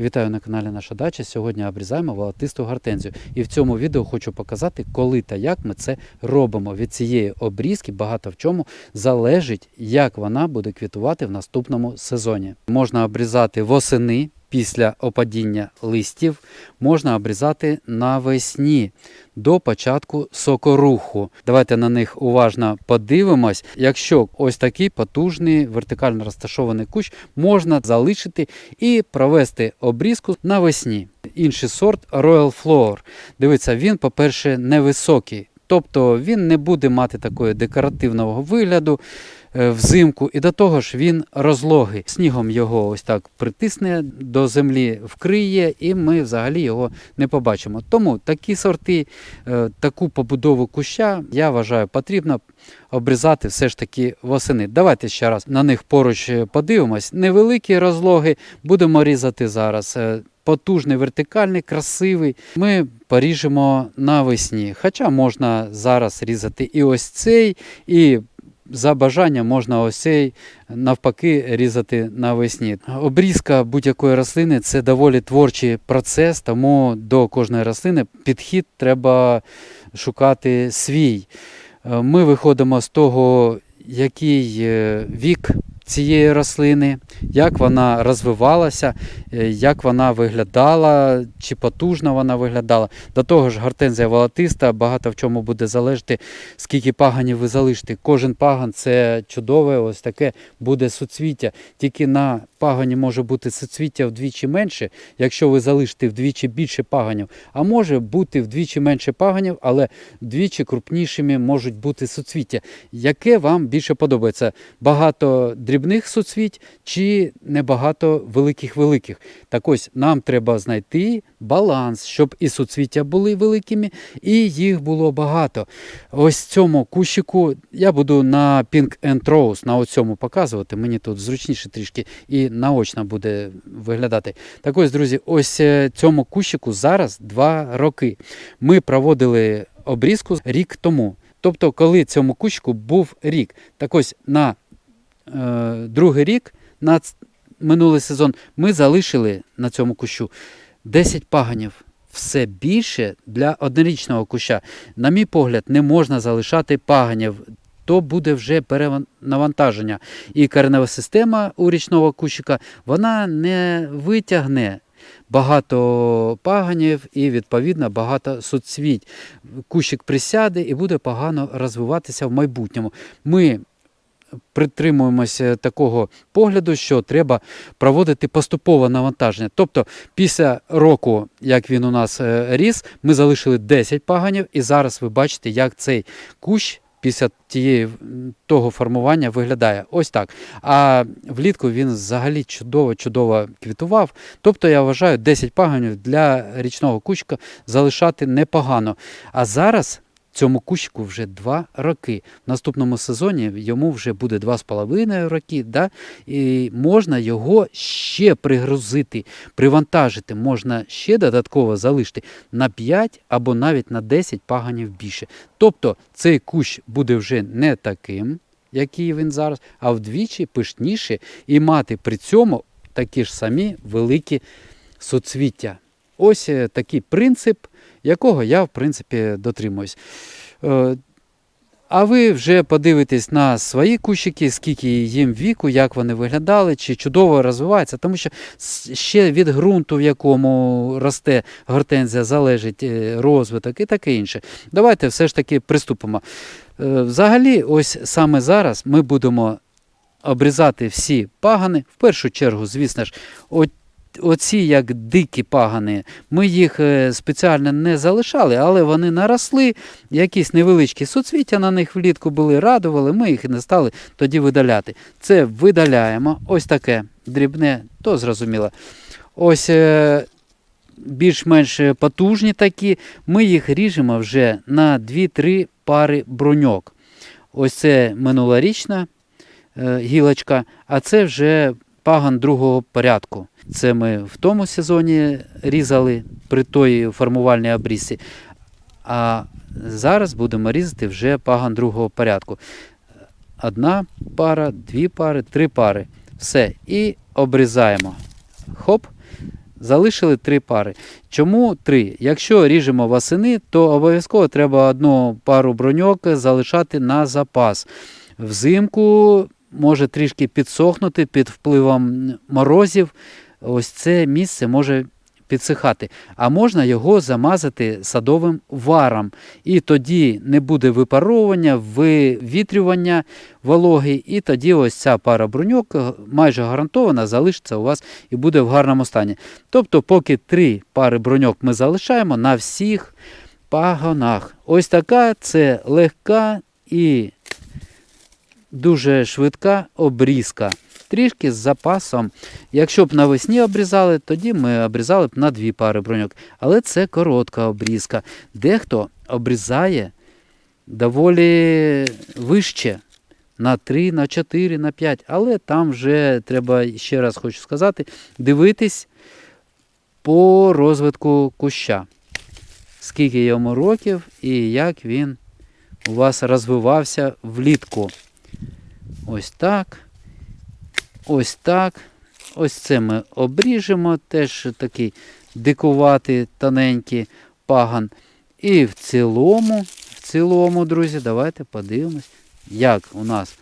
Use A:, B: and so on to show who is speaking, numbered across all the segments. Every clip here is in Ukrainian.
A: Вітаю на каналі Наша Дача. Сьогодні обрізаємо волотисту гортензію. І в цьому відео хочу показати, коли та як ми це робимо. Від цієї обрізки багато в чому залежить, як вона буде квітувати в наступному сезоні. Можна обрізати восени. Після опадіння листів можна обрізати навесні до початку сокоруху. Давайте на них уважно подивимось. Якщо ось такий потужний вертикально розташований кущ можна залишити і провести обрізку навесні. Інший сорт Royal Flower. Дивіться, він, по-перше, невисокий. Тобто він не буде мати такого декоративного вигляду е, взимку, і до того ж він розлогий. Снігом його ось так притисне до землі, вкриє, і ми взагалі його не побачимо. Тому такі сорти, е, таку побудову куща, я вважаю, потрібно обрізати все ж таки восени. Давайте ще раз на них поруч е, подивимось. Невеликі розлоги будемо різати зараз. Потужний, вертикальний, красивий. Ми поріжемо навесні. Хоча можна зараз різати і ось цей, і за бажанням можна ось цей навпаки різати навесні. Обрізка будь-якої рослини це доволі творчий процес, тому до кожної рослини підхід треба шукати свій. Ми виходимо з того, який е, вік цієї рослини, як вона розвивалася, е, як вона виглядала, чи потужно вона виглядала. До того ж, гортензія волотиста багато в чому буде залежати, скільки паганів ви залишите. Кожен паган це чудове, ось таке буде суцвіття. Тільки на пагані може бути суцвіття вдвічі менше, якщо ви залишите вдвічі більше паганів. А може бути вдвічі менше паганів, але вдвічі крупнішими можуть бути суцвіття. Яке вам більше подобається? Багато дрібних суцвіть чи небагато великих-великих? Так ось нам треба знайти баланс, щоб і суцвіття були великими, і їх було багато. Ось цьому кущику я буду на Pink and Rose, на оцьому показувати. Мені тут зручніше трішки і наочно буде виглядати. Так ось, друзі, ось е, цьому кущику зараз два роки. Ми проводили обрізку рік тому. Тобто, коли цьому кущику був рік. Так ось на другий рік, на минулий сезон, ми залишили на цьому кущу 10 паганів. Все більше для однорічного куща. На мій погляд, не можна залишати паганів. То буде вже перенавантаження. І коренева система у річного кущика вона не витягне багато паганів і, відповідно, багато суцвіть. Кущик присяде і буде погано розвиватися в майбутньому. Ми притримуємося такого погляду, що треба проводити поступове навантаження. Тобто, після року, як він у нас е, ріс, ми залишили 10 паганів, і зараз ви бачите, як цей кущ. Після тієї того формування виглядає ось так. А влітку він взагалі чудово-чудово квітував. Тобто, я вважаю, 10 паганів для річного кущика залишати непогано. А зараз цьому кущику вже 2 роки. В наступному сезоні йому вже буде 2,5 роки. Да? І можна його ще пригрузити, привантажити, можна ще додатково залишити на 5 або навіть на 10 паганів більше. Тобто цей кущ буде вже не таким, який він зараз, а вдвічі пишніше і мати при цьому такі ж самі великі суцвіття. Ось е, такий принцип, якого я, в принципі, дотримуюсь. Е, А ви вже подивитесь на свої кущики, скільки їм віку, як вони виглядали, чи чудово розвиваються, тому що ще від ґрунту, в якому росте гортензія, залежить е, розвиток і таке інше. Давайте все ж таки приступимо. Взагалі, ось саме зараз ми будемо обрізати всі пагани. В першу чергу, звісно ж, оці як дикі пагани, ми їх е, спеціально не залишали, але вони наросли, якісь невеличкі суцвіття на них влітку були, радували, ми їх не стали тоді видаляти. Це видаляємо, ось таке дрібне, то зрозуміло. Ось е, більш-менш потужні такі, ми їх ріжемо вже на 2-3 пари бруньок. Ось це минулорічна е, гілочка, а це вже паган другого порядку. Це ми в тому сезоні різали при той формувальній обрізці. А зараз будемо різати вже паган другого порядку. Одна пара, дві пари, три пари. Все. І обрізаємо. Хоп. залишили три пари. Чому три? Якщо ріжемо восени, то обов'язково треба одну пару броньок залишати на запас. Взимку може трішки підсохнути під впливом морозів. Ось це місце може підсихати. А можна його замазати садовим варом. І тоді не буде випаровування, вивітрювання вологи, і тоді ось ця пара бруньок е, майже гарантована залишиться у вас і буде в гарному стані. Тобто, поки три пари броньок ми залишаємо на всіх пагонах. Ось така це легка і дуже швидка обрізка. Трішки з запасом. Якщо б навесні обрізали, тоді ми обрізали б на дві пари броньок. Але це коротка обрізка. Дехто обрізає доволі вище. На 3, на 4, на 5. Але там вже треба, ще раз хочу сказати, дивитись по розвитку куща. Скільки йому років і як він у вас розвивався влітку. Ось так. Ось так. Ось це ми обріжемо. Теж такий дикуватий, тоненький паган. І в цілому, в цілому, друзі, давайте подивимось, як у нас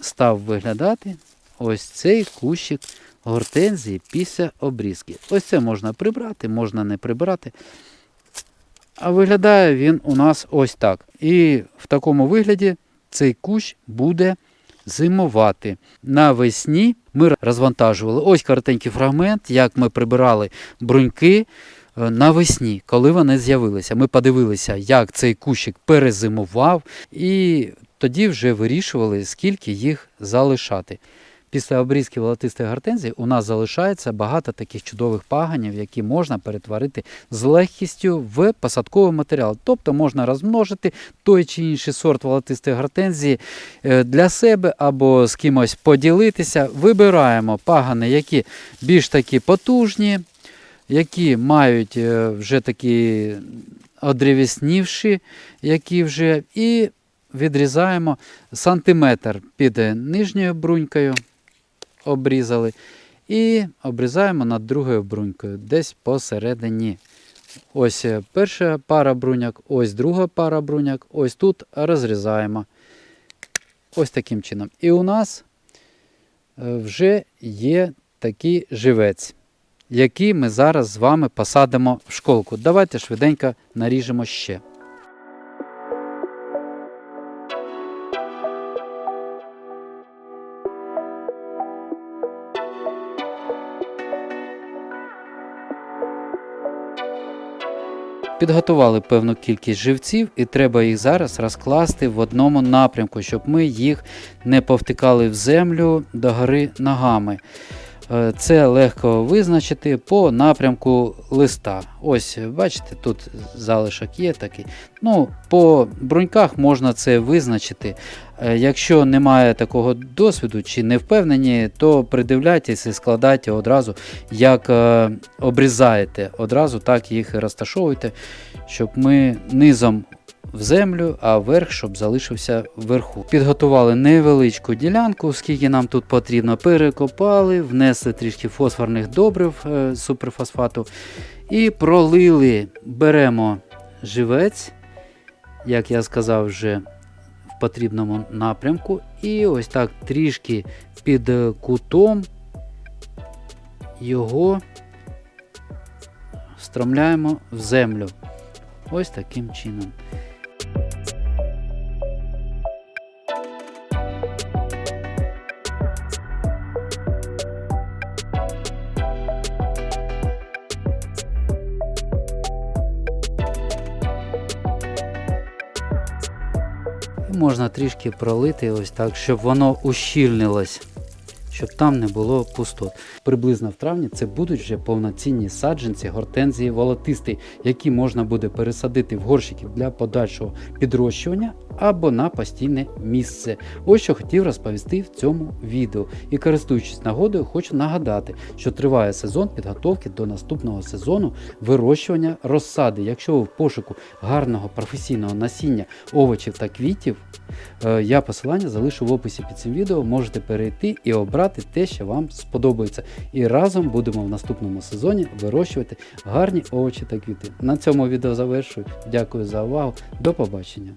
A: став виглядати ось цей кущик гортензії після обрізки. Ось це можна прибрати, можна не прибрати. А виглядає він у нас ось так. І в такому вигляді цей кущ буде зимувати. Навесні ми розвантажували ось коротенький фрагмент, як ми прибирали бруньки е, навесні, коли вони з'явилися. Ми подивилися, як цей кущик перезимував, і тоді вже вирішували, скільки їх залишати. Після обрізки волотистої гортензії у нас залишається багато таких чудових паганів, які можна перетворити з легкістю в посадковий матеріал. Тобто можна розмножити той чи інший сорт волотистої гортензії е, для себе або з кимось поділитися. Вибираємо пагани, які більш такі потужні, які мають е, вже такі одрівіснівші, які вже і відрізаємо сантиметр під нижньою брунькою обрізали. І обрізаємо над другою брунькою, десь посередині. Ось е, перша пара бруняк, ось друга пара бруняк, ось тут розрізаємо. Ось таким чином. І у нас е, вже є такий живець, який ми зараз з вами посадимо в школку. Давайте швиденько наріжемо ще. Підготували певну кількість живців, і треба їх зараз розкласти в одному напрямку, щоб ми їх не повтикали в землю догори ногами. Е, Це легко визначити по напрямку листа. Ось, бачите, тут залишок є такий. Ну, По бруньках можна це визначити. Е, Якщо немає такого досвіду чи не впевнені, то придивляйтесь і складайте одразу, як е, обрізаєте, одразу так їх і розташовуйте, щоб ми низом в землю, а верх, щоб залишився вверху. Підготували невеличку ділянку, скільки нам тут потрібно, перекопали, внесли трішки фосфорних добрив е, суперфосфату і пролили. Беремо живець, як я сказав вже потрібному напрямку, і ось так трішки під кутом його встромляємо в землю. Ось таким чином. Можна трішки пролити ось так, щоб воно ущільнилось, щоб там не було пустот. Приблизно в травні це будуть вже повноцінні саджанці гортензії волотистий, які можна буде пересадити в горщиків для подальшого підрощування або на постійне місце. Ось що хотів розповісти в цьому відео. І користуючись нагодою, хочу нагадати, що триває сезон підготовки до наступного сезону вирощування розсади. Якщо ви в пошуку гарного професійного насіння овочів та квітів, е, я посилання залишу в описі під цим відео. Можете перейти і обрати. Обрати те, що вам сподобається. І разом будемо в наступному сезоні вирощувати гарні овочі та квіти. На цьому відео завершую. Дякую за увагу. До побачення.